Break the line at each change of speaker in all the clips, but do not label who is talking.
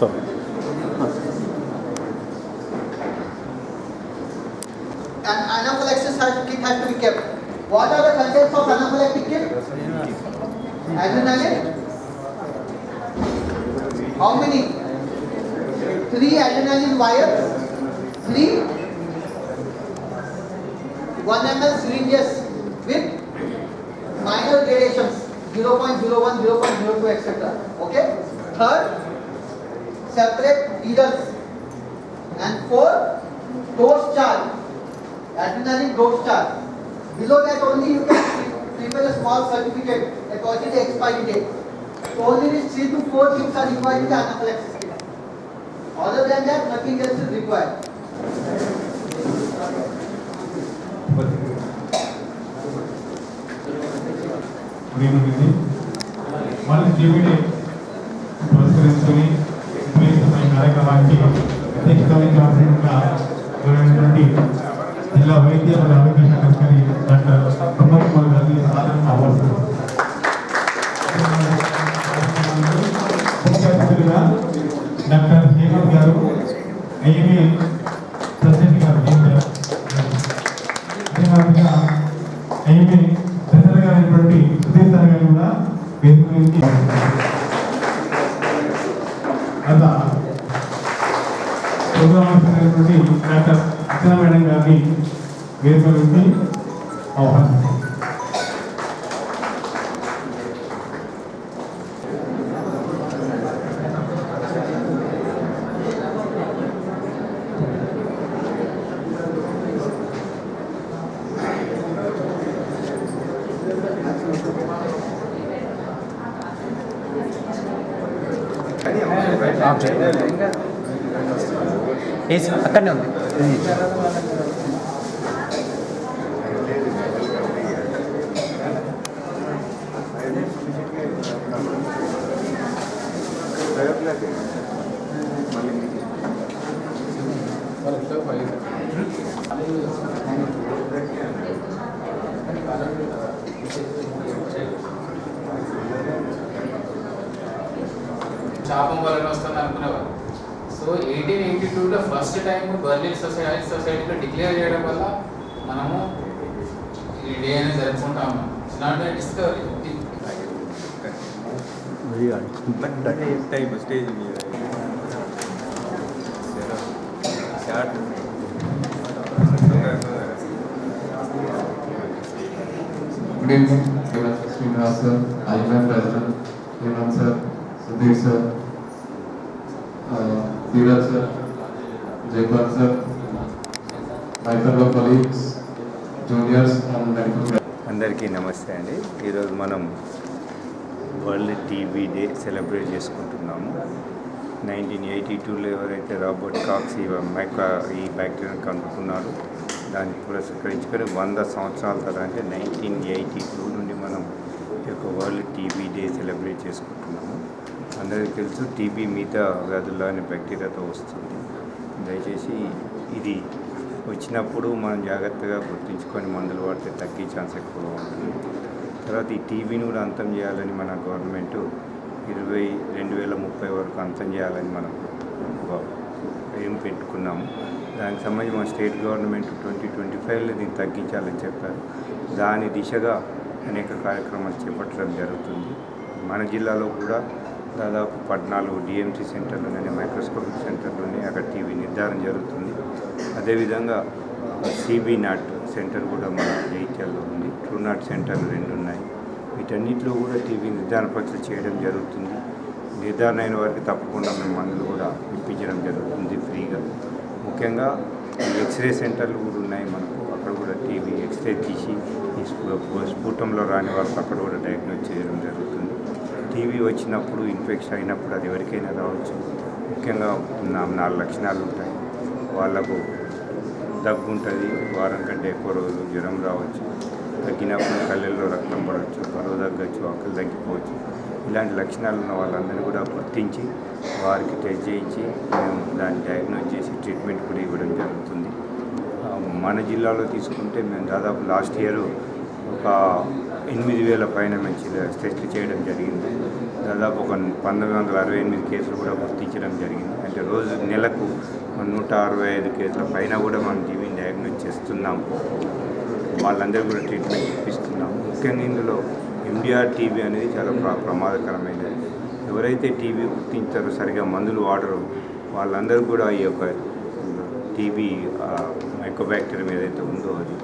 So
An anaphylaxis has, kit has to be kept. What are the contents of anaphylactic kit? Adrenaline. How many? Three adrenaline wires. Three. One ml syringes with minor gradations 0.01, 0.02, etc. Okay. Third, separate needles and four dose charge, adrenaline dose charge. Below that only you can prepare a small certificate according to the expiry date. So only these three to four things are required in the anaphylaxis kit. Other than that, nothing else is required.
Good evening. One is limited. First, జిల్లా వైద్య మరియు ఆరోగ్య శాఖ అధికారి doctor Pramod Kumar గారిని ఆదరణ అవ్వాల్సింది ముఖ్య అతిథులుగా డాక్టర్ హేమంత్ గారు ఐఎంఏ ప్రెసిడెంట్ గారు అదేవిధంగా ఐఎంఏ అయినటువంటి సుధీర్ సార్ గారు కూడా వేదిక ప్రోగ్రామ్ అయినటువంటి డాక్టర్ అక్షర మేడం గారిని వేదిక నుంచి ఆహ్వానిస్తాం
ఏసీ అక్కడనే ఉంది.
శాపం వలన వస్తుంది అనుకునేవారు సో ఎయిటీన్ ఎయిటీ టూలో ఫస్ట్ టైం బర్లిన్ సొసైటీ సొసైటీలో డిక్లేర్ చేయడం వల్ల మనము ఈ డే అనేది జరుపుకుంటా ఉన్నాం it's not discovery
time stage మీద short
Good evening, Dr. Srinivas sir, IMF President, Hemant sir, Sudhir sir, uh, sir, Jaipal sir, my fellow colleagues, juniors and medical
అందరికీ నమస్తే అండి. ఈరోజు మనం వరల్డ్ టీవీ డే సెలబ్రేట్ చేసుకుంటున్నాము. Nineteen eighty టూలో ఎవరైతే Robert Cox ఈ మైకా ఈ బ్యాక్టీరియాను కనుక్కున్నారో దాన్ని పురస్కరించుకొని వంద సంవత్సరాల తర్వాత అంటే నైన్టీన్ ఎయిటీ టూ నుండి మనం ఈ యొక్క వరల్డ్ టీవీ డే సెలబ్రేట్ చేసుకుంటున్నాము. అందరికీ తెలుసు టీబీ మిగతా వ్యాధుల్లో అనే బ్యాక్టీరియాతో వస్తుంది. దయచేసి ఇది వచ్చినప్పుడు మనం జాగ్రత్తగా గుర్తుంచుకొని మందులు వాడితే తగ్గే ఛాన్స్ ఎక్కువగా ఉంటుంది. తర్వాత ఈ టీబీని కూడా అంతం చేయాలని మన గవర్నమెంట్ ఇరవై రెండు వేల ముప్పై వరకు అంతం చేయాలని మనం ఏం పెట్టుకున్నాము. దానికి సంబంధించి మన స్టేట్ గవర్నమెంట్ ట్వంటీ ట్వంటీ ఫైవ్లో దీన్ని తగ్గించాలని చెప్పారు. దాని దిశగా అనేక కార్యక్రమాలు చేపట్టడం జరుగుతుంది. మన జిల్లాలో కూడా దాదాపు పద్నాలుగు డిఎంసీ సెంటర్లోనే మైక్రోస్కోపిక్ సెంటర్లోనే అక్కడ టీవీ నిర్ధారణ జరుగుతుంది. అదేవిధంగా సిబి నాట్ సెంటర్ కూడా మన జైత్యాల్లో ఉంది. ట్రూ నాట్ సెంటర్లు రెండు ఉన్నాయి వీటన్నిటిలో కూడా టీవీ నిర్ధారణ పరీక్షలు చేయడం జరుగుతుంది. నిర్ధారణ అయిన వారికి తప్పకుండా మేము మందులు కూడా ఇప్పించడం జరుగుతుంది ఫ్రీగా. ముఖ్యంగా ఎక్స్రే సెంటర్లు కూడా ఉన్నాయి మనకు. అక్కడ కూడా టీవీ ఎక్స్రే తీసి ఈ స్ఫు- రాని వాళ్ళకి అక్కడ కూడా డయాగ్నోస్ చేయడం జరుగుతుంది. టీవీ వచ్చినప్పుడు ఇన్ఫెక్షన్ అయినప్పుడు అది ఎవరికైనా రావచ్చు. ముఖ్యంగా నాలుగు లక్షణాలు ఉంటాయి. వాళ్ళకు దగ్గు ఉంటుంది వారం కంటే ఎక్కువ రోజులు జ్వరం రావచ్చు. తగ్గినప్పుడు కళ్ళల్లో రక్తం పడవచ్చు బరువు తగ్గచ్చు ఆకలి తగ్గిపోవచ్చు. ఇలాంటి లక్షణాలు ఉన్న వాళ్ళందరినీ కూడా గుర్తించి వారికి టెస్ట్ చేయించి మేము దాన్ని డయాగ్నోస్ చేసి ట్రీట్మెంట్ కూడా ఇవ్వడం జరుగుతుంది. మన జిల్లాలో తీసుకుంటే మేము దాదాపు లాస్ట్ ఇయర్ ఒక ఎనిమిది వేల పైన మంచి టెస్ట్లు చేయడం జరిగింది. దాదాపు ఒక పంతొమ్మిది వందల అరవై ఎనిమిది కేసులు కూడా గుర్తించడం జరిగింది. అంటే రోజు నెలకు నూట అరవై ఐదు కేసుల పైన కూడా మనం టీవీని డయాగ్నోస్ చేస్తున్నాం వాళ్ళందరూ కూడా ట్రీట్మెంట్ ఇప్పిస్తున్నాం ముఖ్యంగా ఇందులో ఎండిఆర్ టీవీ అనేది చాలా ప్ర ప్రమాదకరమైనది. ఎవరైతే టీవీ గుర్తించారో సరిగా మందులు వాడరో వాళ్ళందరూ కూడా ఈ యొక్క టీబీ మైకోబ్యాక్టీరియం ఏదైతే ఉందో అది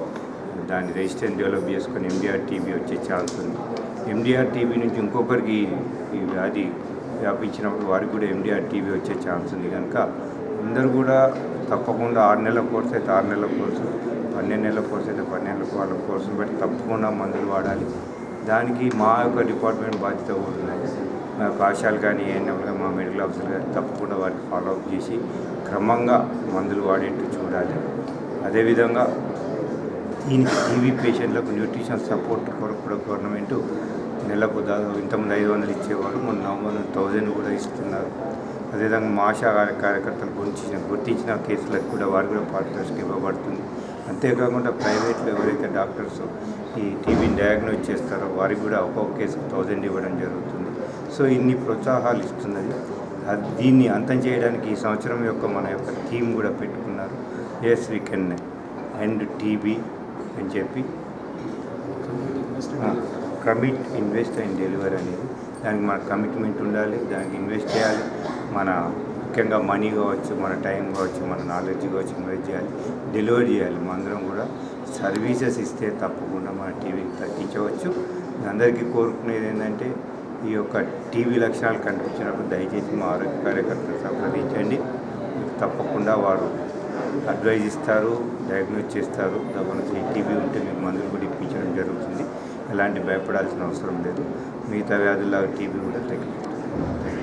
దాని రెసిస్టెన్స్ డెవలప్ చేసుకొని M D R T B వచ్చే ఛాన్స్ ఉంది. M D R T B నుంచి ఇంకొకరికి ఈ వ్యాధి వ్యాపించినప్పుడు వారికి కూడా ఎండిఆర్ టీబీ వచ్చే ఛాన్స్ ఉంది. కనుక అందరూ కూడా తప్పకుండా ఆరు నెలల కోర్స్ అయితే ఆరు నెలల కోర్సు పన్నెండు నెలల కోర్స్ అయితే పన్నెండు వాళ్ళ కోర్సును బట్టి తప్పకుండా మందులు వాడాలి. దానికి మా యొక్క డిపార్ట్మెంట్ బాధ్యత కూడా మా యొక్క ఆశాలు కానీ ఏఎన్ఎం కానీ మా మెడికల్ ఆఫీసర్ కానీ తప్పకుండా వారికి ఫాలోఅప్ చేసి క్రమంగా మందులు వాడేట్టు చూడాలి. అదేవిధంగా దీనికి టీవీ పేషెంట్లకు న్యూట్రిషన్ సపోర్ట్ కొరకు కూడా గవర్నమెంట్ నెలకు దాదాపు ఇంతకుముందు ఐదు వందలు ఇచ్చేవారు మొన్న నవంబర్ థౌజండ్ కూడా ఇస్తున్నారు. అదేవిధంగా మాషా కార్యకర్తలు గుర్తించిన గుర్తించిన కేసులకు కూడా వారు కూడా పారితోషికం ఇవ్వబడుతుంది. అంతేకాకుండా ప్రైవేట్లో ఎవరైతే డాక్టర్స్ ఈ టీవీని డయాగ్నోజ్ చేస్తారో వారికి కూడా ఒక్కొక్క కేసుకు థౌజండ్ ఇవ్వడం జరుగుతుంది. సో ఇన్ని ప్రోత్సాహాలు ఇస్తున్నది. అది- దీన్ని అంతం చేయడానికి ఈ సంవత్సరం యొక్క మన యొక్క థీమ్ కూడా పెట్టుకున్నారు. Yes we can end TB అని చెప్పి. కమిట్ ఇన్వెస్ట్ అండ్ డెలివర్ అనేది. దానికి మన కమిట్మెంట్ ఉండాలి దానికి ఇన్వెస్ట్ చేయాలి. మన ముఖ్యంగా మనీ కావచ్చు మన టైం కావచ్చు మన నాలెడ్జ్ కావచ్చు ఇన్వెస్ట్ చేయాలి. డెలివర్ చేయాలి. మనందరం కూడా సర్వీసెస్ ఇస్తే తప్పకుండా మన టీవీని తగ్గించవచ్చు. అందరికీ కోరుకునేది ఏంటంటే ఈ యొక్క టీవీ లక్షణాలు కనిపించినప్పుడు దయచేసి మా ఆరోగ్య కార్యకర్తలు సంప్రదించండి. తప్పకుండా వారు అడ్వైజ్ ఇస్తారు డయాగ్నోజ్ చేస్తారు. మనకి టీబీ ఉంటే మీకు మందులు కూడా ఇప్పించడం జరుగుతుంది. ఎలాంటి భయపడాల్సిన అవసరం లేదు. మిగతా వ్యాధుల్లో టీబీ కూడా తగ్గిపోతుంది